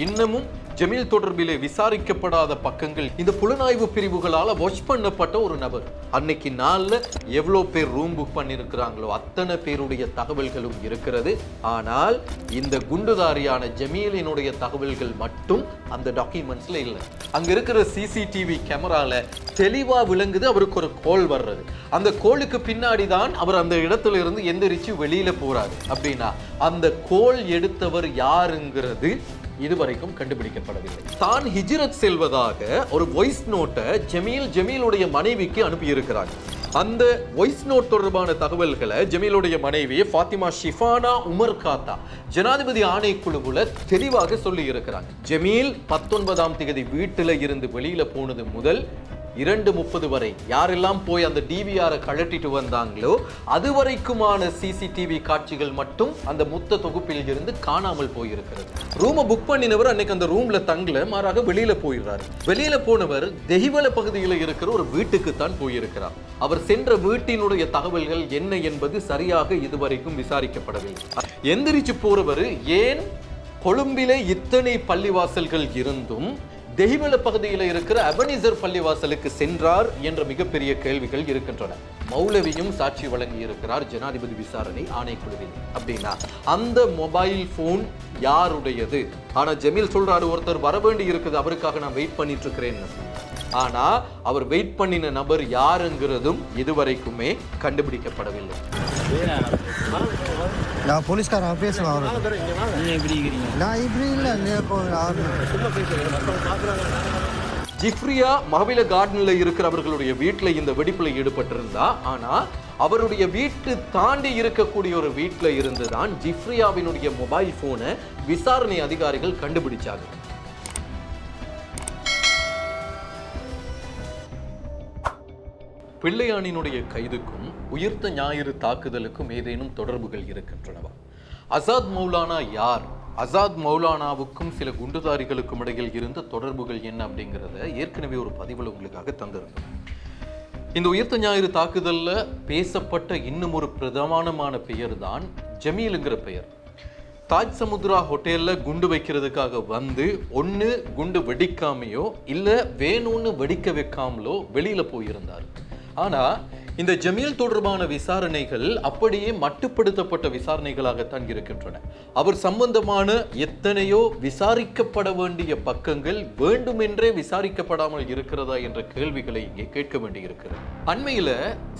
இன்னமும் ஜமீல் தொடர்பிலே விசாரிக்கப்படாத பக்கங்கள். இந்த புலனாய்வு பிரிவுகளால வாட்ச் பண்ணப்பட்ட ஒரு நபர். அன்னைக்கு நாளில் எவ்வளோ பேர் ரூம் புக் பண்ணியிருக்கிறாங்களோ அத்தனை பேருடைய தகவல்களும் இருக்கிறது. ஆனால் இந்த குண்டுதாரியான ஜமீலினுடைய தகவல்கள் மட்டும் அந்த டாக்குமெண்ட்ஸில் இல்லை. அங்கே இருக்கிற சிசிடிவி கேமரால தெளிவாக விளங்குது அவருக்கு ஒரு கோல் வர்றது. அந்த கோலுக்கு பின்னாடி தான் அவர் அந்த இடத்துல இருந்து எந்திரிச்சு வெளியில போறாரு. அப்படின்னா அந்த கோல் எடுத்தவர் யாருங்கிறது இதுவரைக்கும் கண்டுபிடிக்கப்படவில்லை. தான் ஹிஜ்ரத் செல்வதாக ஒரு வாய்ஸ் நோட்டை ஜமீல் ஜமீலுடைய மனைவிக்கு அனுப்பியிருக்கிறார் அந்த வாய்ஸ் நோட் தொடர்பான தகவல்களை ஜமீலுடைய மனைவி ஃபாத்திமா ஷிஃபானா உமர் காத்தா ஜனாதிபதி ஆணைக்குழுவில் தெளிவாக சொல்லி இருக்கிறாங்க ஜமீல் பத்தொன்பதாம் தேதி வீட்டில் இருந்து வெளியில் போனது முதல் இரண்டு முப்பது வரை. யாரெல்லாம் போய் அந்த டிவிஆரை கழட்டிட்டு வந்தாங்களோ அது வரைக்குமான சிசிடிவி காட்சிகள் மட்டும் அந்த மொத்த தொகுப்பில் இருந்து காணாமல் போயிருக்கிறது. ரூமை புக் பண்ணினவர் அன்னைக்கு அந்த ரூம்ல தங்கல மாறாக வெளியில போயிடுறாரு. வெளியில போனவர் தெஹிவல பகுதியில் இருக்கிற ஒரு வீட்டுக்கு தான் போயிருக்கிறார். அவர் சென்ற வீட்டினுடைய தகவல்கள் என்ன என்பது சரியாக இதுவரைக்கும் விசாரிக்கப்படவில்லை. எந்திரிச்சு போறவர் ஏன் கொழும்பிலே இத்தனை பள்ளிவாசல்கள் இருந்தும் தெஹிவல பகுதியில் இருக்கிற அபனிசர் பள்ளிவாசலுக்கு சென்றார் என்ற மிகப்பெரிய கேள்விகள் இருக்கின்றன. மௌலவியும் சாட்சி வழங்கி இருக்கிறார் ஜனாதிபதி விசாரணை ஆணைக்குழுவில் அப்படின்னா அந்த மொபைல் போன் யாருடையது? ஆனா ஜமீல் சொல்றாரு ஒருத்தர் வர வேண்டி இருக்குது அவருக்காக நான் வெயிட் பண்ணிட்டு இருக்கிறேன் ஆனா அவர் வெயிட் பண்ணின நபர் யாருங்கிறதும் இதுவரைக்குமே கண்டுபிடிக்கப்படவில்லை. நான் போலீஸ்காரன் பேசலாம் அவர். நான் இப்படி இல்லை ஜிஃப்ரியா மகவில கார்டன்ல இருக்கிறவர்களுடைய வீட்டில் இந்த வெடிப்புல ஈடுபட்டிருந்தா ஆனா அவருடைய வீட்டு தாண்டி இருக்கக்கூடிய ஒரு வீட்டில் இருந்து தான் ஜிஃப்ரியாவினுடைய மொபைல் போனை விசாரணை அதிகாரிகள் கண்டுபிடிச்சாங்க. பிள்ளையானினுடைய கைதுக்கும் உயிர்த்த ஞாயிறு தாக்குதலுக்கும் ஏதேனும் தொடர்புகள் இருக்கின்றனவா? அசாத் மௌலானா யார்? அசாத் மௌலானாவுக்கும் சில குண்டுதாரிகளுக்கும் இடையில் இருந்த தொடர்புகள் என்ன அப்படிங்கிறத ஏற்கனவே ஒரு பதிவில் உங்களுக்காக தந்திருந்தோம். இந்த உயிர்த்த ஞாயிறு தாக்குதலில் பேசப்பட்ட இன்னும் ஒரு பிரதமானமான பெயர் தான் ஜமீலுங்கிற பெயர். தாஜ் சமுத்ரா ஹோட்டலில் குண்டு வைக்கிறதுக்காக வந்து ஒன்று குண்டு வெடிக்காமையோ இல்லை வேணும்னு வெடிக்க வைக்காமலோ வெளியில் போயிருந்தார். ஆனா இந்த ஜமீல் தொடர்பான விசாரணைகள் அப்படியே மட்டுப்படுத்தப்பட்ட விசாரணைகளாகத்தான் இருக்கின்றன. அவர் சம்பந்தமான எத்தனையோ விசாரிக்கப்பட வேண்டிய பக்கங்கள் வேண்டுமென்றே விசாரிக்கப்படாமல் இருக்கிறதா என்ற கேள்விகளை இங்கே கேட்க வேண்டியிருக்கிறது. அண்மையில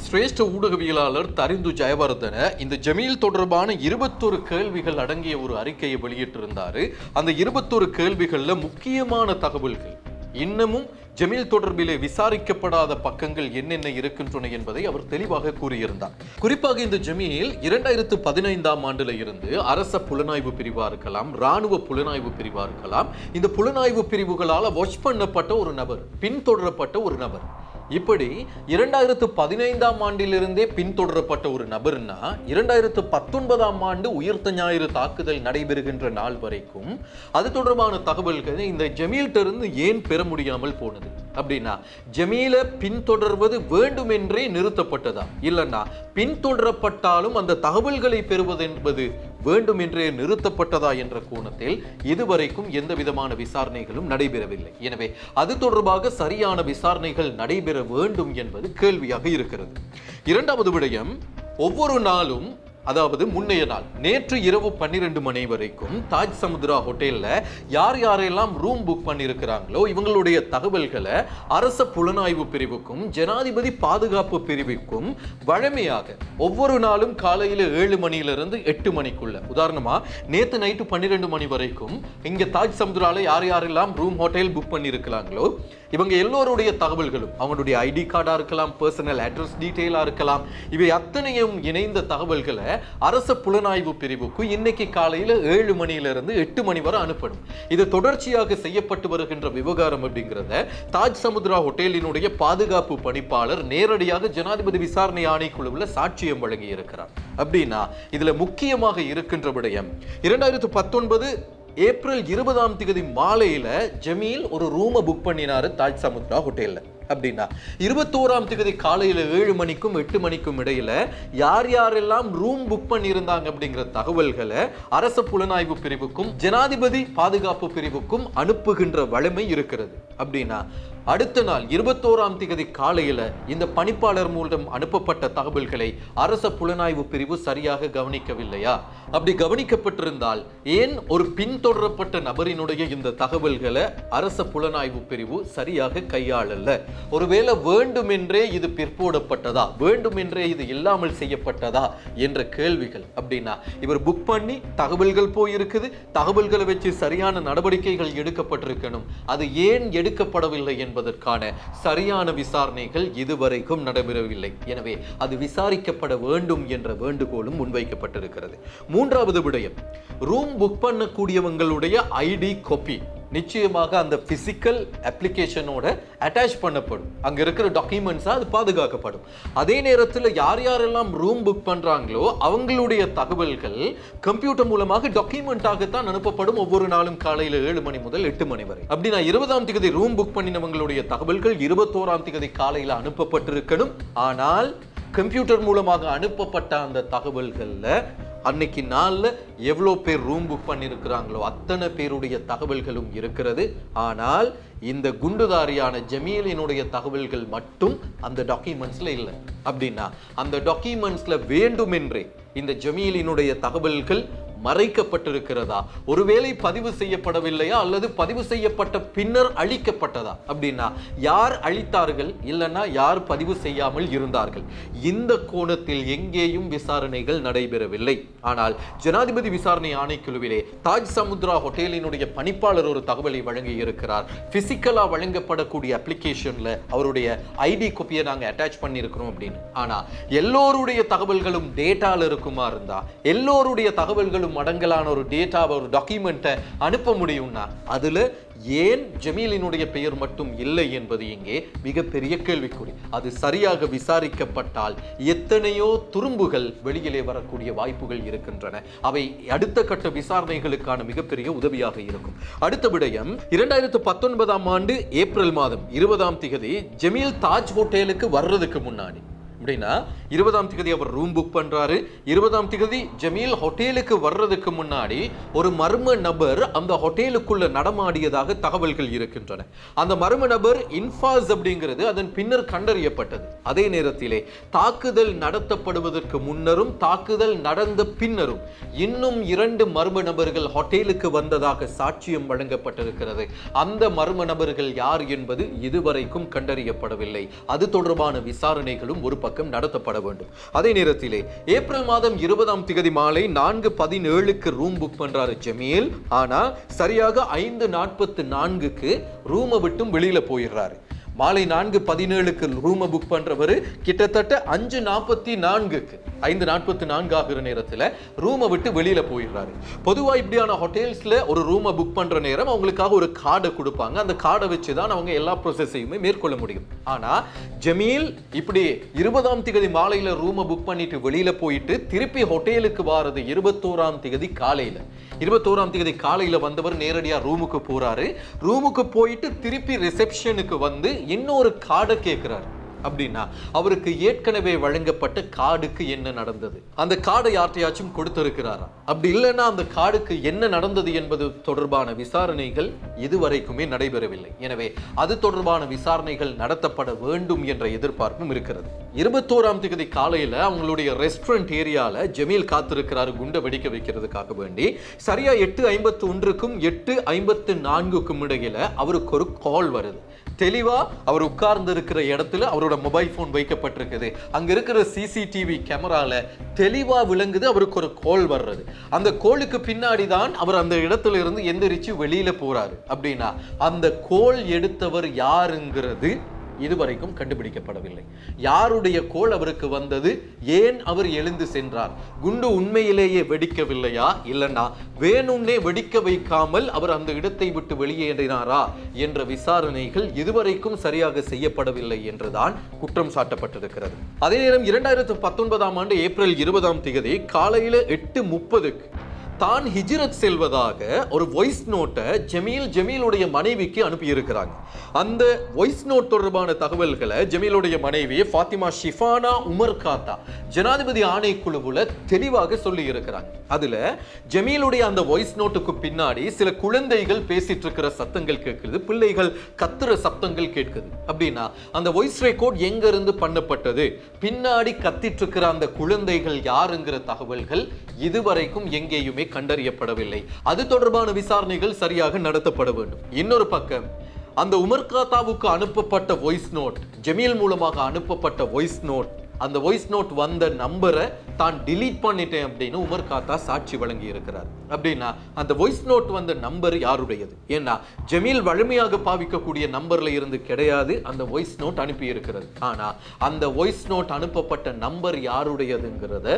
சிரேஷ்ட ஊடகவியலாளர் தரிந்து ஜெயவர்தன இந்த ஜமீல் தொடர்பான இருபத்தொரு கேள்விகள் அடங்கிய ஒரு அறிக்கையை வெளியிட்டிருந்தாரு. அந்த இருபத்தொரு கேள்விகள்ல முக்கியமான தகவல்கள் இன்னமும் ஜமீல் தொடர்பிலே விசாரிக்கப்படாத பக்கங்கள் என்னென்ன இருக்கின்றன என்பதை அவர் தெளிவாக கூறியிருந்தார். குறிப்பாக இந்த ஜமீல் இரண்டாயிரத்து பதினைந்தாம் ஆண்டுல இருந்து அரச புலனாய்வு பிரிவா இருக்கலாம் ராணுவ புலனாய்வு பிரிவா இருக்கலாம். இந்த புலனாய்வு பிரிவுகளால் வாட்ச் பண்ணப்பட்ட ஒரு நபர் பின்தொடரப்பட்ட ஒரு நபர். இப்படி இரண்டாயிரத்து பதினைந்தாம் ஆண்டிலிருந்தே பின்தொடரப்பட்ட ஒரு நபர்னா இரண்டாயிரத்து பத்தொன்பதாம் ஆண்டு உயிர்த்த ஞாயிறு தாக்குதல் நடைபெறுகின்ற நாள் வரைக்கும் அது தொடர்பான தகவல்கள் இந்த ஜமீல்கிட்ட இருந்து ஏன் பெற முடியாமல் போனது? அப்படின்னா ஜமீலை பின்தொடர்வது வேண்டுமென்றே நிறுத்தப்பட்டதா? இல்லைன்னா பின்தொடரப்பட்டாலும் அந்த தகவல்களை பெறுவது என்பது வேண்டுமென்றே நிறுத்தப்பட்டதா என்ற கோணத்தில் இதுவரைக்கும் எந்த விதமான விசாரணைகளும் நடைபெறவில்லை. எனவே அது தொடர்பாக சரியான விசாரணைகள் நடைபெற வேண்டும் என்பது கேள்வியாக இருக்கிறது. இரண்டாவது விடயம் ஒவ்வொரு நாளும் அதாவது முன்னைய நாள் நேற்று இரவு பன்னிரெண்டு மணி வரைக்கும் தாஜ் சமுத்ரா ஹோட்டலில் யார் யாரெல்லாம் ரூம் புக் பண்ணியிருக்கிறாங்களோ இவங்களுடைய தகவல்களை அரச புலனாய்வு பிரிவுக்கும் ஜனாதிபதி பாதுகாப்பு பிரிவுக்கும் வழமையாக ஒவ்வொரு நாளும் காலையில் ஏழு மணியிலிருந்து எட்டு மணிக்குள்ள உதாரணமாக நேற்று நைட்டு பன்னிரெண்டு மணி வரைக்கும் இங்கே தாஜ் சமுத்ராவில் யார் யாரெல்லாம் ரூம் ஹோட்டல் புக் பண்ணியிருக்கிறாங்களோ இவங்க எல்லோருடைய தகவல்களும் அவங்களுடைய ஐடி கார்டாக இருக்கலாம் பர்சனல் அட்ரஸ் டீட்டெயிலாக இருக்கலாம் இவை அத்தனையும் இணைந்த தகவல்களை அரச புலனாய்வு பிரிவுக்கு இன்னைக்கு காலையில் ஏழு மணியிலிருந்து எட்டு மணி வரை அனுப்பணும். இது தொடர்ச்சியாக செய்யப்பட்டு வருகின்ற விவகாரம் அப்படிங்கிறத தாஜ் சமுத்ரா ஹோட்டலினுடைய பாதுகாப்பு பணிப்பாளர் நேரடியாக ஜனாதிபதி விசாரணை ஆணைக்குழுவில் சாட்சியம் வழங்கி இருக்கிறார் அப்படின்னா இதில் முக்கியமாக இருக்கின்ற விடயம் இரண்டாயிரத்து பத்தொன்பது ஏப்ரல் இருபதாம் தேதி மாலையில ஜமீல் ஒரு ரூமை புக் பண்ணினாரு தாஜ் சமுத்ரா ஹோட்டலில் அப்படின்னா இருபத்தோராம் தேதி காலையில் ஏழு மணிக்கும் எட்டு மணிக்கும் இடையில யார் யாரெல்லாம் ரூம் புக் பண்ணியிருந்தாங்க அப்படிங்கிற தகவல்களை அரச புலனாய்வு பிரிவுக்கும் ஜனாதிபதி பாதுகாப்பு பிரிவுக்கும் அனுப்புகின்ற வலிமை இருக்கிறது. அப்படின்னா அடுத்த நாள் இருபத்தோராம் திகதி காலையில் இந்த பணிப்பாளர் மூலம் அனுப்பப்பட்ட தகவல்களை அரச புலனாய்வு பிரிவு சரியாக கவனிக்கவில்லையா? அப்படி கவனிக்கப்பட்டிருந்தால் ஏன் ஒரு பின்தொடரப்பட்ட நபரினுடைய இந்த தகவல்களை அரச புலனாய்வு பிரிவு சரியாக கையாளல? ஒருவேளை வேண்டுமென்றே இது பிற்போடப்பட்டதா? வேண்டுமென்றே இது இல்லாமல் செய்யப்பட்டதா? என்ற கேள்விகள் அப்படின்னா இவர் புக் பண்ணி தகவல்கள் போயிருக்குது தகவல்களை வச்சு சரியான நடவடிக்கைகள் எடுக்கப்பட்டிருக்கணும். அது ஏன் எடுக்கப்படவில்லை என்பதற்கான சரியான விசாரணைகள் இதுவரைக்கும் நடைபெறவில்லை. எனவே அது விசாரிக்கப்பட வேண்டும் என்ற வேண்டுகோளும் முன்வைக்கப்பட்டிருக்கிறது. மூன்றாவது விடயம். ரூம் புக் பண்ணக்கூடியவங்களுடைய ஐடி காப்பி. நிச்சயமாக அந்த பிசிக்கல் அப்ளிகேஷனோட அட்டாச் பண்ணப்படும். அங்கே இருக்கிற டாக்குமெண்ட்ஸாக அது பாதுகாக்கப்படும். அதே நேரத்தில் யார் யாரெல்லாம் ரூம் புக் பண்ணுறாங்களோ அவங்களுடைய தகவல்கள் கம்ப்யூட்டர் மூலமாக டாக்குமெண்ட்டாகத்தான் அனுப்பப்படும் ஒவ்வொரு நாளும் காலையில் ஏழு மணி முதல் எட்டு மணி வரை. அப்படி நான் இருபதாம் தேதி ரூம் புக் பண்ணினவங்களுடைய தகவல்கள் இருபத்தோராம் தேதி காலையில் அனுப்பப்பட்டிருக்கணும். ஆனால் கம்ப்யூட்டர் மூலமாக அனுப்பப்பட்ட அந்த தகவல்களில் அன்னைக்கு நாளில் எவ்வளோ பேர் ரூம் புக் பண்ணியிருக்கிறாங்களோ அத்தனை பேருடைய தகவல்களும் இருக்கிறது. ஆனால் இந்த குண்டுதாரியான ஜமீலினுடைய தகவல்கள் மட்டும் அந்த டாக்குமெண்ட்ஸில் இல்லை. அப்படின்னா அந்த டாக்குமெண்ட்ஸில் வேண்டுமென்றே இந்த ஜமீலினுடைய தகவல்கள் மறைக்கப்பட்டிருக்கிறதா? ஒருவேளை பதிவு செய்யப்படவில்லையா? அல்லது பதிவு செய்யப்பட்ட பின்னர் அழிக்கப்பட்டதா? அப்படின்னா யார் அழித்தார்கள்? இல்லைன்னா யார் பதிவு செய்யாமல் இருந்தார்கள்? இந்த கோணத்தில் எங்கேயும் விசாரணைகள் நடைபெறவில்லை. ஆனால் ஜனாதிபதி விசாரணை ஆணைக்குழுவிலே தாஜ் சமுத்ரா ஹோட்டலினுடைய பணிப்பாளர் ஒரு தகவலை வழங்கி இருக்கிறார் பிசிக்கலா வழங்கப்படக்கூடிய அப்ளிகேஷன்ல அவருடைய ஐடி கோப்பியை நாங்க அட்டாச் பண்ணியிருக்கிறோம் அப்படின்னு. ஆனா எல்லோருடைய தகவல்களும் டேட்டால இருக்குமா இருந்தா எல்லோருடைய தகவல்களும் மடங்களான ஒரு டேட்டாவை ஒரு டாக்குமெண்ட்டை அனுப்ப முடியும்னா அதுல ஏன் ஜமீலினுடைய பெயர் மட்டும் இல்லை என்பது இங்கே மிகப்பெரிய கேள்விக்குறி. அது சரியாக விசாரிக்கப்பட்டால் எத்தனையோ துரும்புகள் வெளியிலே வரக்கூடிய வாய்ப்புகள் இருக்கின்றன. அவை அடுத்த கட்ட விசாரணைகளுக்கான மிகப்பெரிய உதவியாக இருக்கும். அடுத்த விடயம் இரண்டாயிரத்து பத்தொன்பதாம் ஆண்டு ஏப்ரல் மாதம் இருபதாம் திகதி ஜமீல் தாஜ் ஹோட்டலுக்கு வர்றதுக்கு முன்னாடி. அப்படின்னா இருபதாம் திகதி அவர் ரூம் புக் பண்றாரு. இருபதாம் திகதி ஜமீல் ஹோட்டலுக்கு வர்றதுக்கு முன்னாடி ஒரு மர்ம நபர் அந்த ஹோட்டலுக்குள்ள நடமாடியதாக தகவல்கள் இருக்கின்றன. அந்த மர்ம நபர் இன்ஃபாஸ் அப்படிங்கிறது அதன் பின்னர் கண்டறியப்பட்டது. அதே நேரத்திலே தாக்குதல் நடத்தப்படுவதற்கு முன்னரும் தாக்குதல் நடந்த பின்னரும் இன்னும் இரண்டு மர்ம நபர்கள் ஹோட்டலுக்கு வந்ததாக சாட்சியம் வழங்கப்பட்டிருக்கிறது. அந்த மர்ம நபர்கள் யார் என்பது இதுவரைக்கும் கண்டறியப்படவில்லை. அது தொடர்பான விசாரணைகளும் ஒரு பக்கம் நடத்தப்பட வேண்டும். அதே நேரத்திலே ஏப்ரல் மாதம் இருபதாம் திகதி மாலை நான்கு பதினேழுக்கு ரூம் புக் பண்றாரு ஜமீல். ஆனா சரியாக ஐந்து நாற்பத்து நான்குக்கு ரூமை விட்டும் வெளியில போயிடுறாரு. மாலை நான்கு பதினேழுக்கு ரூமை புக் பண்றவர் கிட்டத்தட்ட அஞ்சு நாற்பத்தி நான்குக்கு ஐந்து நாற்பத்தி நான்கு ஆகிற நேரத்தில் ரூமை விட்டு வெளியில் போயிடுறாரு. பொதுவாக இப்படியான ஹோட்டல்ஸில் ஒரு ரூமை புக் பண்ணுற நேரம் அவங்களுக்காக ஒரு கார்டை கொடுப்பாங்க. அந்த கார்டை வச்சு தான் அவங்க எல்லா ப்ரொசஸையுமே மேற்கொள்ள முடியும். ஆனால் ஜமீல் இப்படி இருபதாம் திகதி மாலையில் ரூமை புக் பண்ணிட்டு வெளியில் போயிட்டு திருப்பி ஹோட்டலுக்கு வாரது இருபத்தோராம் திகதி காலையில். இருபத்தோராம் தேதி காலையில் வந்தவர் நேரடியாக ரூமுக்கு போகிறாரு ரூமுக்கு போயிட்டு திருப்பி ரிசப்ஷனுக்கு வந்து இன்னொரு கார்டை கேட்குறாரு அப்படின்னா அவருக்கு ஏற்கனவே வழங்கப்பட்ட கார்டுக்கு என்ன நடந்தது? அந்த கார்டை யார்ட்டையாச்சும் கொடுத்திருக்கிறாரா? அப்படி இல்லைன்னா அந்த கார்டுக்கு என்ன நடந்தது என்பது தொடர்பான விசாரணைகள் இதுவரைக்குமே நடைபெறவில்லை. எனவே அது தொடர்பான விசாரணைகள் நடத்தப்பட வேண்டும் என்ற எதிர்பார்ப்பும் இருக்கிறது. இருபத்தோராம் தேதி காலையில அவங்களுடைய ரெஸ்டாரண்ட் ஏரியால ஜமீல் காத்திருக்கிறாரு குண்டை வெடிக்க வைக்கிறதுக்காக வேண்டி. சரியா எட்டு ஐம்பத்து ஒன்றுக்கும் எட்டு ஐம்பத்து நான்குக்கும் இடையில அவருக்கு ஒரு கால் வருது. தெளிவா அவர் உட்கார்ந்து இருக்கிற இடத்துல அவரோட மொபைல் போன் வைக்கப்பட்டிருக்குது. அங்க இருக்கிற சிசிடிவி கேமரால தெளிவா விளங்குது அவருக்கு ஒரு கோல் வர்றது. அந்த கோலுக்கு பின்னாடி தான் அவர் அந்த இடத்துல இருந்து எந்திரிச்சு வெளியில போறாரு. அப்படின்னா அந்த கோல் எடுத்தவர் யாருங்கிறது இதுவரைக்கும் கண்டுபிடிக்கப்படவில்லை. யாருடைய கோல் அவருக்கு வந்தது? ஏன் அவர் எழுந்து சென்றார்? குண்டு உண்மையிலேயே வெடிக்கவில்லையா? இல்லைன்னா வேணும்னே வெடிக்க வைக்காமல் அவர் அந்த இடத்தை விட்டு வெளியேறினாரா என்ற விசாரணைகள் இதுவரைக்கும் சரியாக செய்யப்படவில்லை என்றுதான் குற்றம் சாட்டப்பட்டிருக்கிறது. அதே நேரம் இரண்டாயிரத்து பத்தொன்பதாம் ஆண்டு ஏப்ரல் இருபதாம் தேதி காலையில எட்டு முப்பதுக்கு தான் ஹிஜ்ரத் செல்வதாக ஒரு வாய்ஸ் நோட்டை ஜமீல் ஜமீலுடைய மனைவிக்கு அனுப்பியிருக்கிறாங்க. அந்த வாய்ஸ் நோட் தொடர்பான தகவல்களை ஜமீலுடைய மனைவி ஃபாத்திமா ஷிஃபானா உமர் காத்தா ஜனாதிபதி ஆணைக்குழுவில் தெளிவாக சொல்லி இருக்கிறாங்க அதுல ஜமீலுடைய அந்த வாய்ஸ் நோட்டுக்கு பின்னாடி சில குழந்தைகள் பேசிட்டு இருக்கிற சத்தங்கள் கேட்குது பிள்ளைகள் கத்துற சத்தங்கள் கேட்குது. அப்படின்னா அந்த வாய்ஸ் ரெக்கார்ட் எங்கேருந்து பண்ணப்பட்டது? பின்னாடி கத்திட்டு இருக்கிற அந்த குழந்தைகள் யாருங்கிற தகவல்கள் இதுவரைக்கும் எங்கேயுமே கண்டறியப்படவில்லை. அது தொடர்பான விசாரணைகள் சரியாக நடத்தப்பட வேண்டும். இன்னொரு பக்கம் அந்த உமர் காத்தாவுக்கு அனுப்பப்பட்ட வாய்ஸ் நோட் ஜெமீல் மூலமாக அனுப்பப்பட்ட வாய்ஸ் நோட் அந்த வாய்ஸ் நோட் வந்த நம்பரை தான் டிலீட் பண்ணிட்டேன் அப்படின்னு உமர் காத்தா சாட்சி வழங்கி இருக்கிறார் அப்படின்னா அந்த வாய்ஸ் நோட் வந்த நம்பர் யாருடையது? ஏன்னா ஜமீல் வலிமையாக பாவிக்கக்கூடிய நம்பர்ல இருந்து கிடையாது அந்த வாய்ஸ் நோட் அனுப்பி இருக்கிறது ஆனா அந்த வாய்ஸ் நோட் அனுப்பப்பட்ட நம்பர் யாருடையதுங்கிறத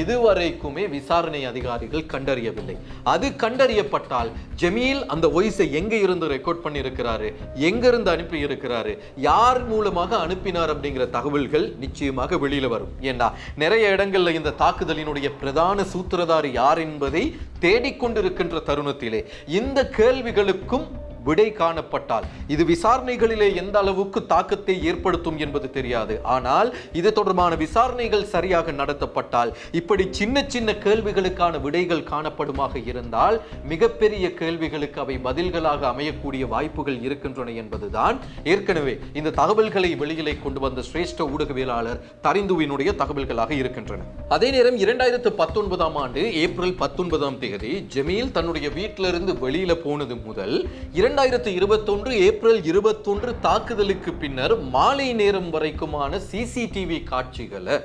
இதுவரைக்குமே விசாரணை அதிகாரிகள் கண்டறியவில்லை. அது கண்டறியப்பட்டால் ஜமீல் அந்த வாய்ஸை எங்க இருந்து ரெக்கார்ட் பண்ணியிருக்கிறாரு? எங்க இருந்து அனுப்பி இருக்கிறாரு யார் மூலமாக அனுப்பினார் அப்படிங்கிற தகவல்கள் நிச்சயமாக வெளியில் வரும். ஏன்னா நிறைய இடங்கள்ல இந்த தாக்குதலினுடைய பிரதான சூத்திரதாரி யார் என்பதை தேடிக்கொண்டிருக்கின்ற தருணத்திலே இந்த கேள்விகளுக்கும் விடை காணப்பட்டால். இது விசாரணைகளிலே எந்த அளவுக்கு தாக்கத்தை ஏற்படுத்தும் என்பது தெரியாது. ஆனால் இது தொடர்பான விசாரணைகள் சரியாக நடத்தப்பட்டால் இப்படி சின்ன சின்ன கேள்விகளுக்கான விடைகள் காணப்படுமாக இருந்தால் மிகப்பெரிய கேள்விகளுக்கு அவை பதில்களாக அமையக்கூடிய வாய்ப்புகள் இருக்கின்றன என்பதுதான் ஏற்கனவே இந்த தகவல்களை வெளியிலே கொண்டு வந்த சிரேஷ்ட ஊடகவியலாளர் தரிந்துவினுடைய தகவல்களாக இருக்கின்றன. அதே நேரம் இரண்டாயிரத்து பத்தொன்பதாம் ஆண்டு ஏப்ரல் பத்தொன்பதாம் தேதி ஜமீல் தன்னுடைய வீட்டிலிருந்து வெளியில போனது முதல் இரண்டு இரண்டாயிரத்தி இருபத்தொன்று ஏப்ரல் இருபத்தொன்று தாக்குதலுக்கு பின்னர் மாலை நேரம் வரைக்குமான சிசிடிவி காட்சிகளை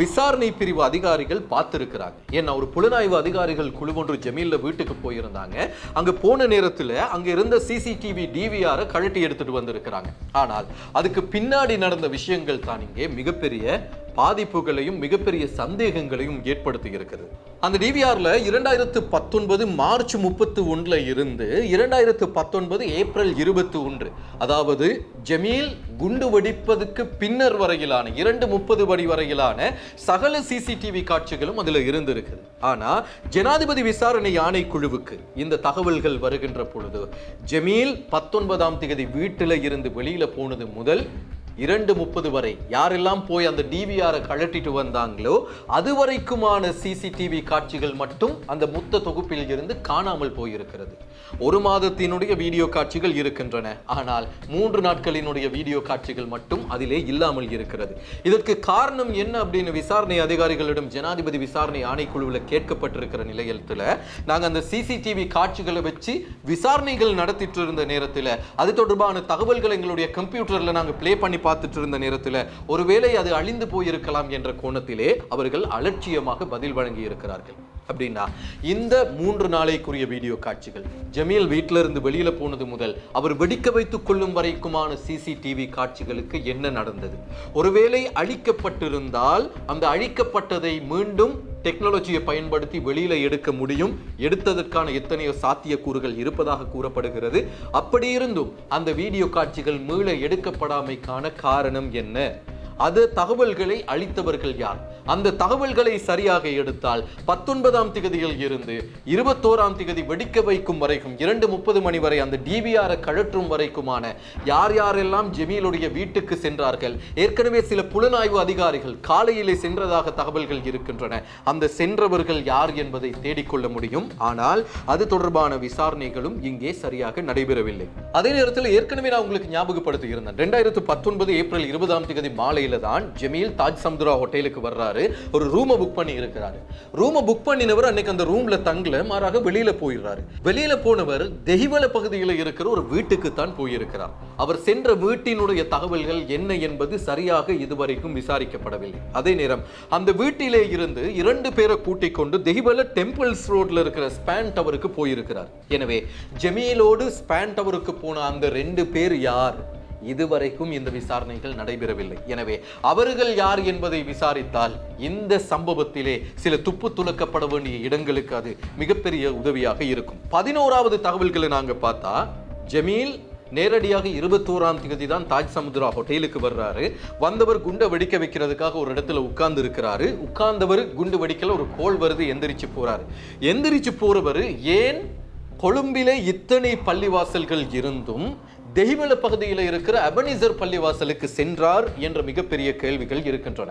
விசாரணை பிரிவு அதிகாரிகள் பார்த்துருக்கிறாங்க. ஏன்னா ஒரு புலனாய்வு அதிகாரிகள் குழு ஒன்று ஜமீலில் வீட்டுக்கு போயிருந்தாங்க. அங்க போன நேரத்தில் அங்கே இருந்த சிசிடிவி டிவிஆரை கழட்டி எடுத்துட்டு வந்திருக்கிறாங்க. ஆனால் அதுக்கு பின்னாடி நடந்த விஷயங்கள் தான் இங்கே மிகப்பெரிய பாதிப்புகளையும் மிகப்பெரிய சந்தேகங்களையும் ஏற்படுத்தி இருக்கிறது அந்த டிவிஆர்ல இரண்டாயிரத்து பத்தொன்பது மார்ச் முப்பத்தி ஒன்றுல இருந்து இரண்டாயிரத்து பத்தொன்பது ஏப்ரல் இருபத்தி ஒன்று அதாவது ஜமீல் குண்டு வெடிப்பதுக்கு பின்னர் வரையிலான இரண்டு முப்பது படி வரையிலான சகல சிசிடிவி காட்சிகளும் அதில் இருந்திருக்குது. ஆனால் ஜனாதிபதி விசாரணை ஆணைக்குழுவுக்கு இந்த தகவல்கள் வருகின்ற பொழுது ஜமீல் பத்தொன்பதாம் தேதி வீட்டில் இருந்து வெளியில் போனது முதல் இரண்டு முப்பது வரை. யாரெல்லாம் போய் அந்த டிவிஆரை கழட்டிட்டு வந்தாங்களோ அது வரைக்குமான சிசிடிவி காட்சிகள் மட்டும் அந்த மொத்த தொகுப்பில் இருந்து காணாமல் போயிருக்கிறது. ஒரு மாதத்தினுடைய வீடியோ காட்சிகள் இருக்கின்றன. ஆனால் மூன்று நாட்களினுடைய வீடியோ காட்சிகள் மட்டும் அதிலே இல்லாமல் இருக்கிறது. இதற்கு காரணம் என்ன அப்படின்னு விசாரணை அதிகாரிகளிடம் ஜனாதிபதி விசாரணை ஆணைக்குழுவில் கேட்கப்பட்டிருக்கிற நிலையத்தில் நாங்கள் அந்த சிசிடிவி காட்சிகளை வச்சு விசாரணைகள் நடத்திட்டு இருந்த நேரத்தில் அது தொடர்பான தகவல்களை எங்களுடைய கம்ப்யூட்டரில் நாங்கள் ப்ளே பண்ணி பார்த்துட்டு இருந்த நேரத்தில் ஒருவேளை அது அழிந்து போயிருக்கலாம் என்ற கோணத்திலே அவர்கள் அலட்சியமாக பதில் வழங்கி இருக்கிறார்கள் அப்படின்னா இந்த மூன்று நாளைக்குரிய வீடியோ காட்சிகள் ஜமீல் வீட்டில இருந்து வெளியில போனது முதல் அவர் வெடிக்க வைத்துக் கொள்ளும் வரைக்குமான சிசிடிவி காட்சிகளுக்கு என்ன நடந்தது? ஒருவேளை அழிக்கப்பட்டிருந்தால் அந்த அழிக்கப்பட்டதை மீண்டும் டெக்னாலஜியை பயன்படுத்தி வெளியில் எடுக்க முடியும். எடுத்ததற்கான எத்தனையோ சாத்தியக்கூறுகள் இருப்பதாக கூறப்படுகிறது. அப்படியிருந்தும் அந்த வீடியோ காட்சிகள் மீள எடுக்கப்படாமைக்கான காரணம் என்ன? அது தகவல்களை அளித்தவர்கள் யார்? அந்த தகவல்களை சரியாக எடுத்தால் பத்தொன்பதாம் திகதியில் இருந்து இருபத்தோராம் திகதி வெடிக்க வைக்கும் வரைக்கும் இரண்டு முப்பது மணி வரை அந்த டிவிஆரை கழற்றும் வரைக்குமான யார் யாரெல்லாம் ஜெமீலுடைய வீட்டுக்கு சென்றார்கள் ஏற்கனவே சில புலனாய்வு அதிகாரிகள் காலையிலே சென்றதாக தகவல்கள் இருக்கின்றன. அந்த சென்றவர்கள் யார் என்பதை தேடிக்கொள்ள முடியும். ஆனால் அது தொடர்பான விசாரணைகளும் இங்கே சரியாக நடைபெறவில்லை. அதே நேரத்தில் ஏற்கனவே நான் உங்களுக்கு ஞாபகப்படுத்தி இருந்தேன் ரெண்டாயிரத்து பத்தொன்பது ஏப்ரல் இருபதாம் தேதி மாலையில தான் ஜமீல் தாஜ் சமுத்ரா ஹோட்டலுக்கு வர்றாரு. ஒரு ரூமை புக் பண்ணி இருக்கிறாரு. ரூமை புக் பண்ணினவர் அன்னைக்கு அந்த ரூம்ல தங்கல மாறாக வெளியில போயிடுறாரு. வெளியில போனவர் தெய்வல பகுதியில் இருக்கிற ஒரு வீட்டுக்கு தான் போயிருக்கிறார். அவர் சென்ற வீட்டினுடைய தகவல்கள் என்ன என்பது சரியாக இதுவரைக்கும் விசாரிக்கப்படவில்லை. அதே நேரம் அந்த வீட்டிலே இருந்து இரண்டு பேரை கூட்டிக் கொண்டு தெஹிவல டெம்பிள்ஸ் ரோட்ல இருக்கிற ஸ்பேன் டவருக்கு போயிருக்கிறார். எனவே ஜமீலோடு ஸ்பேன் டவருக்கு போன அந்த ரெண்டு பேர் யார்? இதுவரைக்கும் இந்த விசாரணைகள் நடைபெறவில்லை. எனவே அவர்கள் யார் என்பதை விசாரித்தால் இந்த சம்பவத்திலே சில துப்பு துலக்கப்பட வேண்டிய இடங்களுக்கு அது மிகப்பெரிய உதவியாக இருக்கும். பதினோராவது தகவல்களை நாங்கள் பார்த்தா ஜமீல் நேரடியாக இருபத்தோராம் தேதி தான் தாஜ் சமுத்ரா ஹோட்டலுக்கு வர்றாரு. வந்தவர் குண்டை வெடிக்க வைக்கிறதுக்காக ஒரு இடத்துல உட்கார்ந்து இருக்கிறாரு. உட்கார்ந்தவர் குண்டு வெடிக்கல ஒரு கோல் வருது எந்திரிச்சு போறாரு. எந்திரிச்சு போறவர் ஏன் கொழும்பிலே இத்தனை பள்ளிவாசல்கள் இருந்தும் தெய்வல பகுதியில் இருக்கிற அபனிசர் பள்ளிவாசலுக்கு சென்றார் என்ற மிகப்பெரிய கேள்விகள் இருக்கின்றன.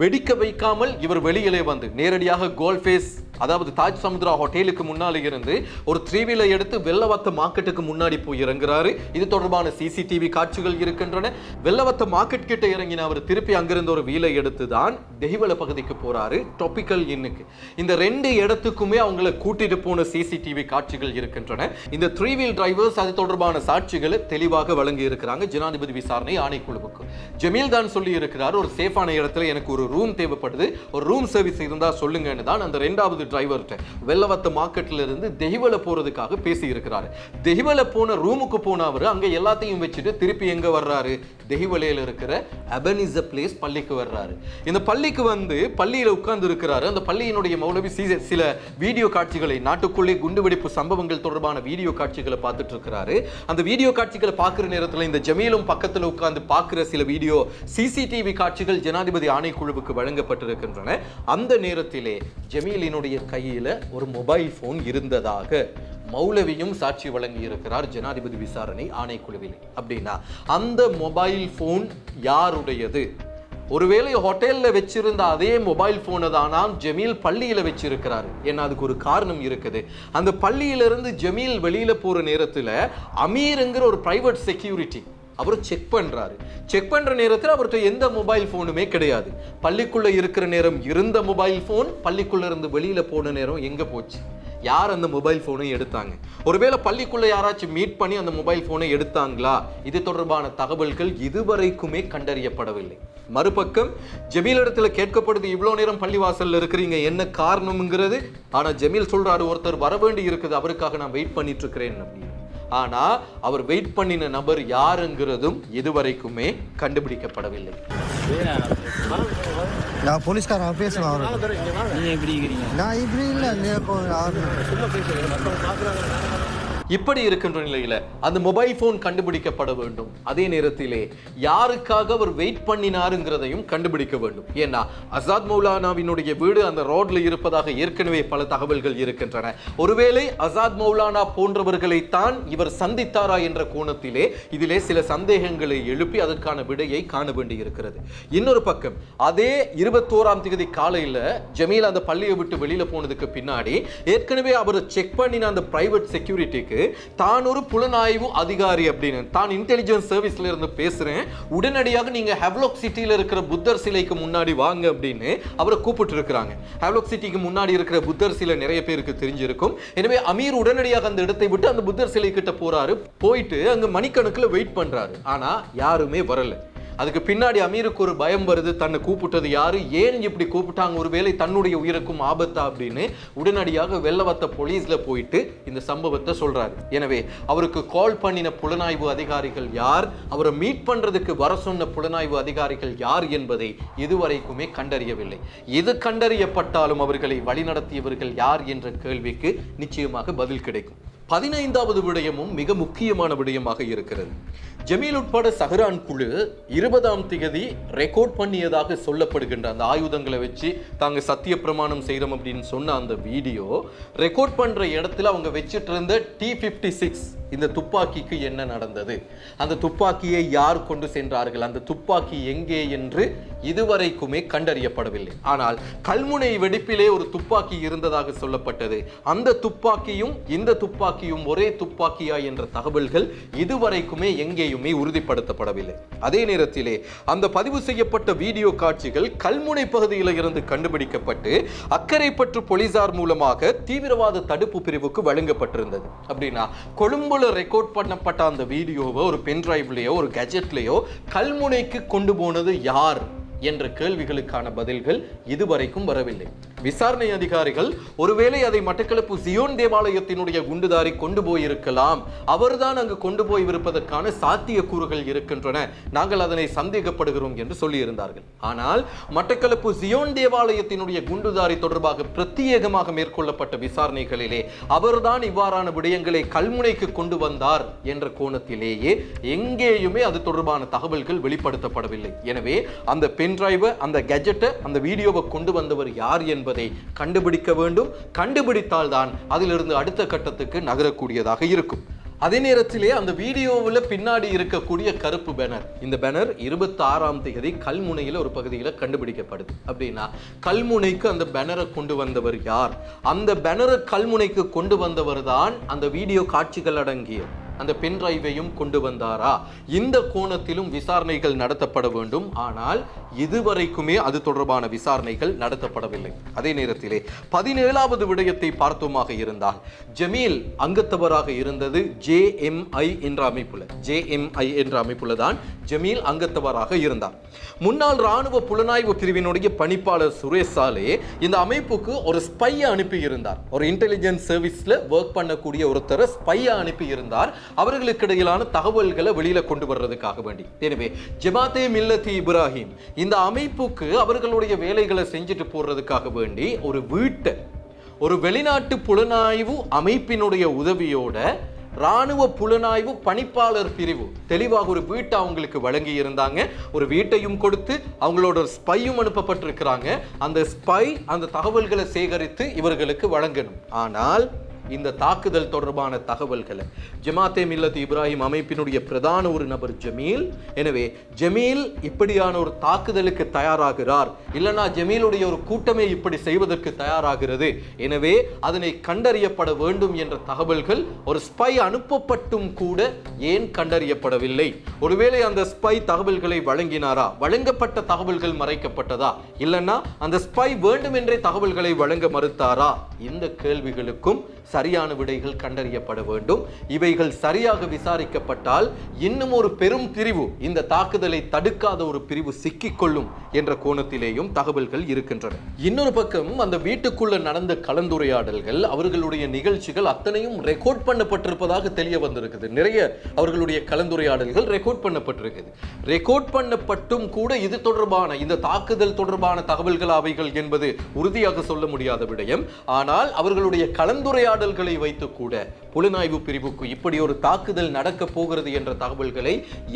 வெடிக்க வைக்காமல் இவர் வெளியிலே வந்து நேரடியாக கோல்ஃபேஸ் அதாவது தாஜ் சமுத்ரா ஹோட்டலுக்கு முன்னால் இருந்து ஒரு த்ரீ வீலர் எடுத்து வெள்ளவத்த மார்க்கெட்டுக்கு முன்னாடி போய் இறங்குறாரு. இது தொடர்பான சிசிடிவி காட்சிகள் இருக்கின்றன. வெள்ளவத்த மார்க்கெட் கிட்ட இறங்கின அவர் திருப்பி அங்கிருந்து ஒரு வீலை எடுத்து தான் தெய்வல பகுதிக்கு போறாரு. டொபிக்கல் இன்னுக்கு. இந்த ரெண்டு இடத்துக்குமே அவங்கள கூட்டிட்டு போன சிசிடிவி காட்சிகள் இருக்கின்றன. இந்த த்ரீ வீல் டிரைவர்ஸ் அது தொடர்பான சாட்சிகளை தெளிவாக வழங்கி இருக்கிறாங்க ஜனாதிபதி விசாரணை ஆணைக்குழுவுக்கு. ஜமீல் தான் சொல்லி இருக்கிறார் ஒரு சேஃபான இடத்துல எனக்கு ஒரு ரூம் தேவைப்படுது ஒரு ரூம் சர்வீஸ் இருந்தால் சொல்லுங்கன்னு தான் அந்த ரெண்டாவது டிரைவர்கிட்ட வெள்ளவத்த மார்க்கெட்டில் இருந்து தெய்வல போகிறதுக்காக பேசி இருக்கிறாரு தெய்வல போன ரூமுக்கு போன அவர் அங்கே எல்லாத்தையும் வச்சுட்டு திருப்பி எங்கே வர்றாரு? தெய்வலையில இருக்கிற அபனிச பிளேஸ் பள்ளிக்கு வர்றாரு. இந்த பள்ளிக்கு வந்து பள்ளியில் உட்கார்ந்து இருக்கிறாரு அந்த பள்ளியினுடைய மௌலவி சி- சில வீடியோ காட்சிகளை நாட்டுக்குள்ளே குண்டுவெடிப்பு சம்பவங்கள் தொடர்பான வீடியோ காட்சிகளை பார்த்துட்டு இருக்கிறாரு. அந்த வீடியோ காட்சிகளை பார்க்குற நேரத்தில் இந்த ஜமீலும் பக்கத்தில் உட்கார்ந்து பார்க்குற சில வீடியோ சிசிடிவி காட்சிகள் ஜனாதிபதி ஆணைக்குழுவுக்கு வழங்கப்பட்டிருக்கின்றன. அந்த நேரத்திலே ஜமீலினுடைய கையில் ஒரு மொபைல் ஃபோன் இருந்ததாக மௌலவியும் சாட்சி வழங்கி இருக்கிறார் ஜனாதிபதி விசாரணை ஆணைக்குழுவில். அப்படின்னா அந்த மொபைல் ஃபோன் யாருடையது? ஒருவேளை ஹோட்டலில் வச்சிருந்த அதே மொபைல் ஃபோனை தானாம் ஜமீல் பள்ளியில் வச்சிருக்கிறாரு. ஏன்னா அதுக்கு ஒரு காரணம் இருக்குது. அந்த பள்ளியில இருந்து ஜமீல் வெளியில் போகிற நேரத்தில் அமீருங்கிற ஒரு ப்ரைவேட் செக்யூரிட்டி அவர் செக் பண்ணுறாரு செக் பண்ணுற நேரத்தில் அவர்கிட்ட எந்த மொபைல் ஃபோனுமே கிடையாது. பள்ளிக்குள்ளே இருக்கிற நேரம் இருந்த மொபைல் ஃபோன் பள்ளிக்குள்ளே இருந்து வெளியில் போன நேரம் எங்கே போச்சு? யார் அந்த மொபைல் ஃபோனை எடுத்தாங்க? ஒருவேளை பள்ளிக்குள்ளே யாராச்சும் மீட் பண்ணி அந்த மொபைல் ஃபோனை எடுத்தாங்களா? இது தொடர்பான தகவல்கள் இதுவரைக்குமே கண்டறியப்படவில்லை. மறுபக்கம் ஜமீல் இடத்துல கேட்கப்படுது இவ்வளோ நேரம் பள்ளிவாசல்ல இருக்கிறீங்க என்ன காரணம்ங்கிறது? ஆனா ஜமீல் சொல்றாரு ஒருத்தர் வர வேண்டி இருக்குது அவருக்காக நான் வெயிட் பண்ணிட்டு இருக்கிறேன் அப்படின்னு. ஆனா அவர் வெயிட் பண்ணின நபர் யாருங்கிறதும் இதுவரைக்குமே கண்டுபிடிக்கப்படவில்லை. நான் போலீஸ்காரன் பேசணும் அவரு. நான் இப்படி இல்லை இப்படி இருக்கின்ற நிலையில் அந்த மொபைல் ஃபோன் கண்டுபிடிக்கப்பட வேண்டும். அதே நேரத்திலே யாருக்காக அவர் வெயிட் பண்ணினாருங்கிறதையும் கண்டுபிடிக்க வேண்டும். ஏன்னா அசாத் மௌலானாவினுடைய வீடு அந்த ரோட்ல இருப்பதாக ஏற்கனவே பல தகவல்கள் இருக்கின்றன. ஒருவேளை அசாத் மௌலானா போன்றவர்களை தான் இவர் சந்தித்தாரா என்ற கோணத்திலே இதிலே சில சந்தேகங்களை எழுப்பி அதற்கான விடையை காண வேண்டி இருக்கிறது இன்னொரு பக்கம் அதே இருபத்தோராம் தேதி காலையில் ஜமீல் அந்த பள்ளியை விட்டு வெளியில் போனதுக்கு பின்னாடி ஏற்கனவே அவர் செக் பண்ணின அந்த பிரைவேட் செக்யூரிட்டிக்கு தான் ஒரு புலனாய்வு அதிகாரி அப்படின்னு. தான் இன்டெலிஜென்ஸ் சர்வீஸ்ல இருந்து பேசுறேன். உடனடியாக நீங்க ஹெவ்லோக் சிட்டியில இருக்கிற புத்தர் சிலைக்கு முன்னாடி வாங்க அப்படின்னு அவரை கூப்பிட்டு இருக்கிறாங்க ஹெவ்லோக் சிட்டிக்கு முன்னாடி இருக்கிற புத்தர் சிலை நிறைய பேருக்கு தெரிஞ்சிருக்கும். எனவே அமீர் உடனடியாக அந்த இடத்தை விட்டு அந்த புத்தர் சிலை கிட்ட போறாரு. போயிட்டு அங்க மணிக்கணக்கில் வெயிட் பண்றாரு. ஆனா யாருமே வரல. அதுக்கு பின்னாடி அமீருக்கு ஒரு பயம் வருது தன்னை கூப்பிட்டது யாரு? ஏன் இப்படி கூப்பிட்டாங்க? ஒருவேளை தன்னுடைய உயிருக்கும் ஆபத்தா அப்படின்னு உடனடியாக வெள்ளவத்த போலீஸ்ல போயிட்டு இந்த சம்பவத்தை சொல்றாரு. எனவே அவருக்கு கால் பண்ணின புலனாய்வு அதிகாரிகள் யார்? அவரை மீட் பண்றதுக்கு வர சொன்ன புலனாய்வு அதிகாரிகள் யார் என்பதை இதுவரைக்குமே கண்டறியவில்லை. எது கண்டறியப்பட்டாலும் அவர்களை வழிநடத்தியவர்கள் யார் என்ற கேள்விக்கு நிச்சயமாக பதில் கிடைக்கும். பதினைந்தாவது விடயமும் மிக முக்கியமான விடயமாக இருக்கிறது. ஜமீல் உட்பட சஹரான் குழு இருபதாம் திகதி ரெக்கார்ட் பண்ணியதாக சொல்லப்படுகின்ற அந்த ஆயுதங்களை வச்சு தாங்க சத்திய பிரமாணம் செய்கிறோம் அப்படின்னு சொன்ன அந்த வீடியோ ரெக்கார்ட் பண்ற இடத்துல அவங்க வச்சுட்டு இருந்த டி ஃபிஃப்டி சிக்ஸ் இந்த துப்பாக்கிக்கு என்ன நடந்தது? அந்த துப்பாக்கியை யார் கொண்டு சென்றார்கள்? அந்த துப்பாக்கி எங்கே என்று இதுவரைக்குமே கண்டறியப்படவில்லை. ஆனால் கல்முனை வெடிப்பிலே ஒரு துப்பாக்கி இருந்ததாக சொல்லப்பட்டது. அந்த துப்பாக்கியும் இந்த துப்பாக்கியும் ஒரே துப்பாக்கியா என்ற தகவல்கள் இதுவரைக்குமே எங்கேயும் உறுதிப்படுத்தப்படவில்லை. அதே நேரத்திலே அந்த பதிவு செய்யப்பட்ட வீடியோ காட்சிகள் கல்முனை பகுதியில் இருந்து கண்டுபிடிக்கப்பட்டு அக்கரைப்பற்று போலீசார் மூலமாக தீவிரவாத தடுப்பு பிரிவுக்கு வழங்கப்பட்டிருந்தது. அப்படின்னா கொழும்புல ரெக்கார்ட் பண்ணப்பட்ட அந்த வீடியோவை ஒரு பென்டிரைவ்லேயோ ஒரு கெஜெட்லயோ கல்முனைக்கு கொண்டு போனது யார்? என்ற கேள்விகளுக்கான பதில்கள் இதுவரைக்கும் வரவில்லை. விசாரணை அதிகாரிகள் ஒருவேளை அதை மட்டக்களப்பு சியோன் தேவாலயத்தினுடைய குண்டுதாரி கொண்டு போயிருக்கலாம். அவர்தான் அங்கு கொண்டு போய் சாத்தியக்கூறுகள் இருக்கின்றன. நாங்கள் அதனை சந்தேகப்படுகிறோம் என்று சொல்லியிருந்தார்கள். ஆனால் மட்டக்களப்பு சியோன் தேவாலயத்தினுடைய குண்டுதாரி தொடர்பாக பிரத்யேகமாக மேற்கொள்ளப்பட்ட விசாரணைகளிலே அவர்தான் இவ்வாறான விடயங்களை கல்முனைக்கு கொண்டு வந்தார் என்ற கோணத்திலேயே எங்கேயுமே அது தொடர்பான தகவல்கள் வெளிப்படுத்தப்படவில்லை. எனவே அந்த பெண் பென்டிரைவை அந்த கெஜெட்டை அந்த வீடியோவை கொண்டு வந்தவர் யார் என்பதை கண்டுபிடிக்க வேண்டும். கண்டுபிடித்தால் தான் அதிலிருந்து அடுத்த கட்டத்துக்கு நகரக்கூடியதாக இருக்கும். அதே நேரத்திலே அந்த வீடியோவில் பின்னாடி இருக்கக்கூடிய கருப்பு பேனர் இந்த பேனர் இருபத்தி ஆறாம் தேதி கல்முனையில் ஒரு பகுதியில் கண்டுபிடிக்கப்படுது. அப்படின்னா கல்முனைக்கு அந்த பேனரை கொண்டு வந்தவர் யார்? அந்த பேனரை கல்முனைக்கு கொண்டு வந்தவர் தான் அந்த வீடியோ காட்சிகள் அடங்கிய அந்த பென் டிரைவையும் கொண்டு வந்தாரா? இந்த கோணத்திலும் விசாரணைகள் நடத்தப்பட வேண்டும். ஆனால் இதுவரைக்குமே அது தொடர்பான விசாரணைகள் நடத்தப்படவில்லை. அதே நேரத்திலே பதினேழாவது விடயத்தை பார்த்தோமாக இருந்தால் ஜமீல் அங்கத்தவராக இருந்தது ஜேஎம்ஐ என்ற அமைப்புல. ஜேஎம்ஐ என்ற அமைப்புல தான் ஜமீல் அங்கத்தவராக இருந்தார். முன்னாள் ராணுவ புலனாய்வு பிரிவினுடைய பணிப்பாளர் சுரேஷாலே இந்த அமைப்புக்கு ஒரு ஸ்பையை அனுப்பி இருந்தார் ஒரு இன்டெலிஜென்ஸ் சர்வீஸ்ல ஒர்க் பண்ணக்கூடிய ஒருத்தரை ஸ்பையை அனுப்பி இருந்தார் அவர்களுக்கு இடையிலான தகவல்களை வெளியில கொண்டு வர்றதுக்காக வேண்டி. எனவே ஜமாத்தே மில்லத்தி இப்ராஹிம் இந்த அமைப்புக்கு அவர்களுடைய வேலைகளை செஞ்சுட்டு போடுறதுக்காக வேண்டி ஒரு வீட்டை ஒரு வெளிநாட்டு புலனாய்வு அமைப்பினுடைய உதவியோட ராணுவ புலனாய்வு பணிப்பாளர் பிரிவு தெளிவாக ஒரு வீட்டை அவங்களுக்கு வழங்கி இருந்தாங்க. ஒரு வீட்டையும் கொடுத்து அவங்களோட ஒரு ஸ்பையும் அனுப்பப்பட்டிருக்கிறாங்க. அந்த ஸ்பை அந்த தகவல்களை சேகரித்து இவர்களுக்கு வழங்கணும். ஆனால் இந்த தாக்குதல் தொடர்பான தகவல்களை. ஜமாத்தே மில்லத் இப்ராஹிம் அமைப்பினுடைய பிரதான ஒரு நபர் ஜமீல். எனவே ஜமீல் இப்படியான ஒரு தாக்குதலுக்கு தயாராகிறார். இல்லைனா ஜமீலுடைய ஒரு கூட்டமே இப்படி செய்வதற்கு தயாராகிறது. எனவே அதனை கண்டறியப்பட வேண்டும் என்ற தகவல்கள் ஒரு ஸ்பை அனுப்பப்பட்டும் கூட ஏன் கண்டறியப்படவில்லை? ஒருவேளை அந்த ஸ்பை தகவல்களை வழங்கினாரா? வழங்கப்பட்ட தகவல்கள் மறைக்கப்பட்டதா? இல்லைன்னா அந்த ஸ்பை வேண்டுமென்றே தகவல்களை வழங்க மறுத்தாரா? இந்த கேள்விகளுக்கும் சரியான விடைகள் கண்டறியப்பட வேண்டும். இவைகள் சரியாக விசாரிக்கப்பட்டால் இன்னும் ஒரு பெரும் பிரிவு இந்த தாக்குதலை தடுக்காத ஒரு பிரிவு சிக்கிக்கொள்ளும் என்ற கோணத்திலேயும் தகவல்கள் இருக்கின்றன. இன்னொரு பக்கம் அந்த வீட்டுக்குள்ள நடந்த கலந்துரையாடல்கள் அவர்களுடைய நிகழ்ச்சிகள் அத்தனையும் ரெக்கார்ட் பண்ணப்பட்டிருப்பதாக தெரிய வந்திருக்குது. நிறைய அவர்களுடைய கலந்துரையாடல்கள் ரெக்கார்ட் பண்ணப்பட்டிருக்குது. ரெக்கார்ட் பண்ணப்பட்டும் கூட இது தொடர்பான இந்த தாக்குதல் தொடர்பான தகவல்கள் அவைகள் என்பது உறுதியாக சொல்ல முடியாத விடயம். ஆனால் அவர்களுடைய உரையாடல்களை வைத்து கூட புலனாய்வு பிரிவுக்கு இப்படி ஒரு தாக்குதல் நடக்க போகிறது என்ற தகவல்களை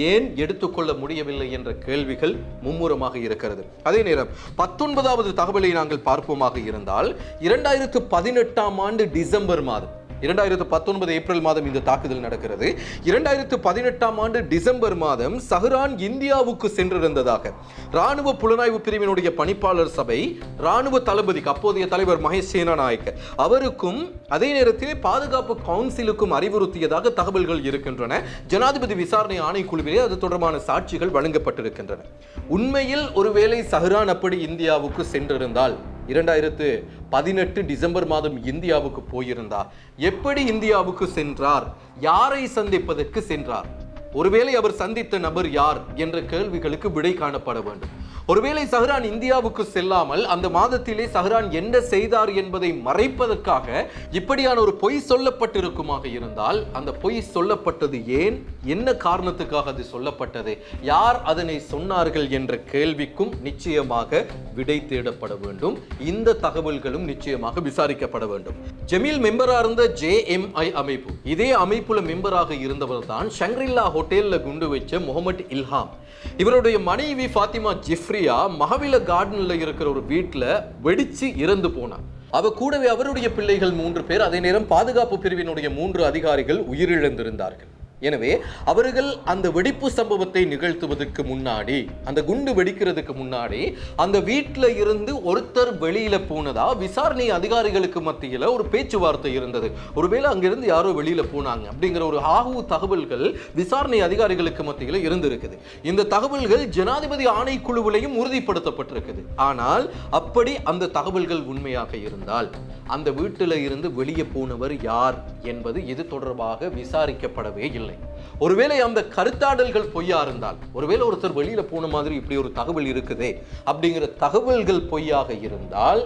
ஏன் எடுத்துக்கொள்ள முடியவில்லை என்ற கேள்விகள் மும்முரமாக இருக்கிறது. அதே நேரம் பத்தொன்பதாவது தகவலை நாங்கள் பார்ப்போமாக இருந்தால் இரண்டாயிரத்து பதினெட்டாம் ஆண்டு டிசம்பர் மாதம் இரண்டாயிரத்து பத்தொன்பது ஏப்ரல் மாதம் இந்த தாக்குதல் நடக்கிறது. இரண்டாயிரத்து பதினெட்டாம் ஆண்டு டிசம்பர் மாதம் சஹ்ரான் இந்தியாவுக்கு சென்றிருந்ததாக. ராணுவ புலனாய்வு பிரிவினுடைய பணிப்பாளர் சபை ராணுவ தளபதிக்கு அப்போதைய தலைவர் மகேஷ் சேனாநாயக்க அவருக்கும் அதே நேரத்திலே பாதுகாப்பு கவுன்சிலுக்கும் அறிவுறுத்தியதாக தகவல்கள் இருக்கின்றன. ஜனாதிபதி விசாரணை ஆணைக்குழுவிலே அது தொடர்பான சாட்சிகள் வழங்கப்பட்டிருக்கின்றன. உண்மையில் ஒருவேளை சஹ்ரான் அப்படி இந்தியாவுக்கு சென்றிருந்தால் இரண்டாயிரத்து பதினெட்டு டிசம்பர் மாதம் இந்தியாவுக்கு போயிருந்தார். எப்படி இந்தியாவுக்கு சென்றார்? யாரை சந்திப்பதற்கு சென்றார்? ஒருவேளை அவர் சந்தித்த நபர் யார்? என்ற கேள்விகளுக்கு விடை காணப்பட வேண்டும். ஒருவேளை சஹ்ரான் இந்தியாவுக்கு செல்லாமல் அந்த மாதத்திலே சஹ்ரான் என்ன செய்தார் என்பதை மறைப்பதற்காக இப்படியான ஒரு பொய் சொல்லப்பட்டிருக்குமாக இருந்தால் அந்த பொய் சொல்லப்பட்டது ஏன்? என்ன காரணத்துக்காக அது சொல்லப்பட்டது? யார் அதனை சொன்னார்கள் என்ற கேள்விக்கும் நிச்சயமாக விடை தேடப்பட வேண்டும். இந்த தகவல்களும் நிச்சயமாக விசாரிக்கப்பட வேண்டும். ஜமீல் மெம்பராக இருந்த ஜே எம் ஐ அமைப்பு. இதே அமைப்புல மெம்பராக இருந்தவர் தான் ஷங்க்ரில்லா ஹோட்டலில் குண்டு வச்ச முகமது இல்ஹாம். இவருடைய மனைவி ஃபாத்திமா ஜிஃப்ரி பிரியா மகவில கார்டன்ல இருக்கிற ஒரு வீட்டுல வெடிச்சு இறந்து போனார் அவ கூடவே அவருடைய பிள்ளைகள் மூன்று பேர் அதே நேரம் பாதுகாப்பு பிரிவினுடைய மூன்று அதிகாரிகள் உயிரிழந்திருந்தார்கள். எனவே அவர்கள் அந்த வெடிப்பு சம்பவத்தை நிகழ்த்துவதற்கு முன்னாடி அந்த குண்டு வெடிக்கிறதுக்கு முன்னாடி அந்த வீட்டில் இருந்து ஒருத்தர் வெளியில போனதா விசாரணை அதிகாரிகளுக்கு மத்தியில் ஒரு பேச்சுவார்த்தை இருந்தது. ஒருவேளை அங்கிருந்து யாரோ வெளியில போனாங்க அப்படிங்கிற ஒரு ஆகு தகவல்கள் விசாரணை அதிகாரிகளுக்கு மத்தியில் இருந்திருக்குது. இந்த தகவல்கள் ஜனாதிபதி ஆணைக்குழுவிலையும் உறுதிப்படுத்தப்பட்டிருக்குது. ஆனால் அப்படி அந்த தகவல்கள் உண்மையாக இருந்தால் அந்த வீட்டில் இருந்து வெளியே போனவர் யார் என்பது இது தொடர்பாக விசாரிக்கப்படவே இல்லை. ஒருவேளை அந்த கருத்தாடல்கள் பொய்யா இருந்தால் ஒருவேளை ஒருத்தர் வெளியில போன மாதிரி இப்படி ஒரு தகவல் இருக்குதே அப்படிங்கிற தகவல்கள் பொய்யாக இருந்தால்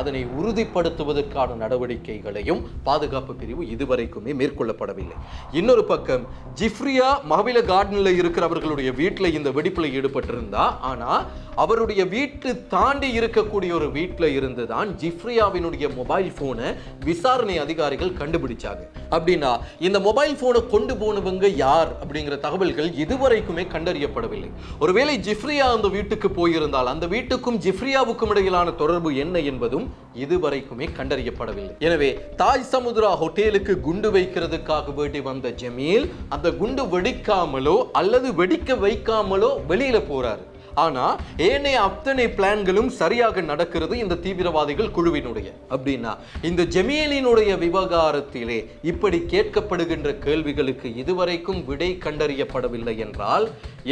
அதனை உறுதிப்படுத்துவதற்கான நடவடிக்கைகளையும் பாதுகாப்பு பிரிவு இதுவரைக்குமே மேற்கொள்ளப்படவில்லை. இன்னொரு பக்கம் ஜிஃப்ரியா மகவில கார்டனில் இருக்கிறவர்களுடைய வீட்டில் இந்த வெடிப்பில் ஈடுபட்டிருந்தா ஆனால் அவருடைய வீட்டு தாண்டி இருக்கக்கூடிய ஒரு வீட்டில் இருந்து தான் ஜிஃப்ரியாவினுடைய மொபைல் ஃபோனை விசாரணை அதிகாரிகள் கண்டுபிடிச்சாங்க. அப்படின்னா இந்த மொபைல் ஃபோனை கொண்டு போனவங்க யார் அப்படிங்கிற தகவல்கள் இதுவரைக்குமே கண்டறியப்படவில்லை. ஒருவேளை ஜிஃப்ரியா அந்த வீட்டுக்கு போயிருந்தால் அந்த வீட்டுக்கும் ஜிஃப்ரியாவுக்கும் இடையிலான தொடர்பு என்ன என்பது என்பதும் இதுவரைக்குமே கண்டறியப்படவில்லை. எனவே தாய் சமுத்ரா ஹோட்டலுக்கு குண்டு வைக்கிறதுக்காக வேண்டி வந்த ஜமீல் அந்த குண்டு வெடிக்காமலோ அல்லது வெடிக்க வைக்காமலோ வெளியில போறாரு. ஆனா ஏனைய அத்தனை பிளான்களும் சரியாக நடக்கிறது இந்த தீவிரவாதிகள் குழுவினுடைய. அப்படின்னா இந்த ஜெமியலினுடைய விவகாரத்திலே இப்படி கேட்கப்படுகின்ற கேள்விகளுக்கு இதுவரைக்கும் விடை கண்டறியப்படவில்லை என்றால்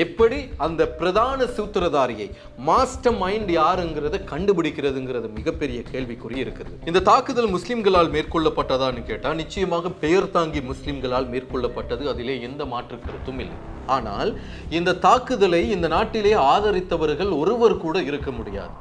எப்படி அந்த பிரதான சூத்திரதாரியை மாஸ்டர் மைண்ட் யாருங்கிறத கண்டுபிடிக்கிறதுங்கிறது மிகப்பெரிய கேள்விக்குறி இருக்குது. இந்த தாக்குதல் முஸ்லிம்களால் மேற்கொள்ளப்பட்டதான்னு கேட்டால் நிச்சயமாக பெயர் தாங்கி முஸ்லிம்களால் மேற்கொள்ளப்பட்டது அதிலே எந்த மாற்று கருத்தும் இல்லை. ஆனால் இந்த தாக்குதலை இந்த நாட்டிலே ஆதரித்தவர்கள் ஒருவர் கூட இருக்க முடியாது.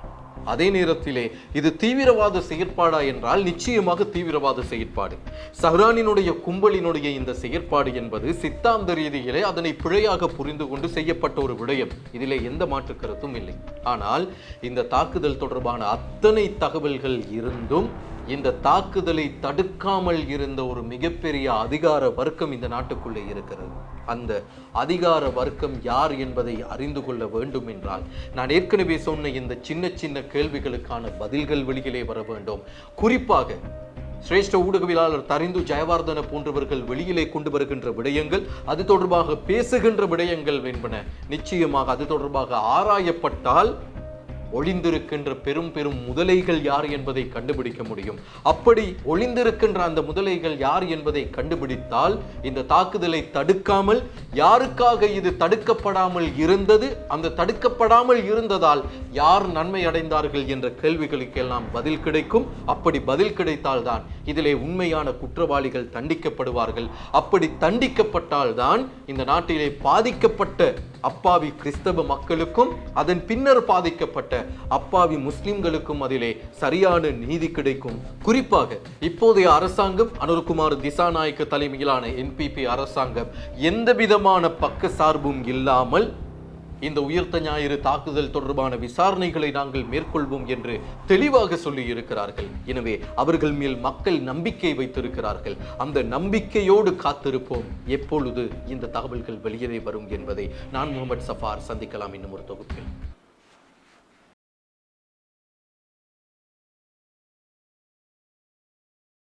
அதே நேரத்திலே இது தீவிரவாத செயற்பாடா என்றால் நிச்சயமாக தீவிரவாத செயற்பாடு. சஹ்ரானினுடைய கும்பலினுடைய இந்த செயற்பாடு என்பது சித்தாந்த ரீதியிலே அதனை பிழையாக புரிந்து கொண்டு செய்யப்பட்ட ஒரு விடயம். இதிலே எந்த மாற்று கருத்தும் இல்லை. ஆனால் இந்த தாக்குதல் தொடர்பான அத்தனை தகவல்கள் இருந்தும் இந்த தாக்குதலை தடுக்காமல் இருந்த ஒரு மிகப்பெரிய அதிகார வர்க்கம் இந்த நாட்டுக்குள்ளே இருக்கிறது. அந்த அதிகார வர்க்கம் யார் என்பதை அறிந்து கொள்ள வேண்டும் என்றால் நான் ஏற்கனவே சொன்ன இந்த சின்ன சின்ன கேள்விகளுக்கான பதில்கள் வெளியிலே வர வேண்டும். குறிப்பாக சிரேஷ்ட ஊடகவியலாளர் தரிந்து ஜெயவர்தன போன்றவர்கள் வெளியிலே கொண்டு வருகின்ற விடயங்கள் அது தொடர்பாக பேசுகின்ற விடயங்கள் என்பன நிச்சயமாக அது தொடர்பாக ஆராயப்பட்டால் ஒளிந்திருக்கின்ற பெரும் பெரும் முதலைகள் யார் என்பதை கண்டுபிடிக்க முடியும். அப்படி ஒளிந்திருக்கின்ற அந்த முதலைகள் யார் என்பதை கண்டுபிடித்தால் இந்த தாக்குதலை தடுக்காமல் யாருக்காக இது தடுக்கப்படாமல் இருந்தது? அந்த தடுக்கப்படாமல் இருந்ததால் யார் நன்மை அடைந்தார்கள் என்ற கேள்விகளுக்கெல்லாம் பதில் கிடைக்கும். அப்படி பதில் கிடைத்தால்தான் இதிலே உண்மையான குற்றவாளிகள் தண்டிக்கப்படுவார்கள். அப்படி தண்டிக்கப்பட்டால் தான் இந்த நாட்டிலே பாதிக்கப்பட்ட அப்பாவி கிறிஸ்தவ மக்களுக்கும் அதன் பின்னர் பாதிக்கப்பட்ட அப்பாவி முஸ்லிம்களுக்கும் அதிலே சரியான நீதி கிடைக்கும். குறிப்பாக இப்போதைய அரசாங்கம் அனுர்குமார் திசாநாயக்க தலைமையிலான என்பிபி அரசாங்கம் எந்த விதமான பக்க சார்பும் இல்லாமல் இந்த உயிர்த்த ஞாயிறு தாக்குதல் தொடர்பான விசாரணைகளை நாங்கள் மேற்கொள்வோம் என்று தெளிவாக சொல்லி இருக்கிறார்கள் எனவே அவர்கள் மேல் மக்கள் நம்பிக்கை வைத்திருக்கிறார்கள். அந்த நம்பிக்கையோடு காத்திருப்போம். எப்பொழுது இந்த தகவல்கள் வெளியே வரும் என்பதை நான் முகமது சஃபார் சந்திக்கலாம். இன்னும் ஒரு தொகுப்பில்.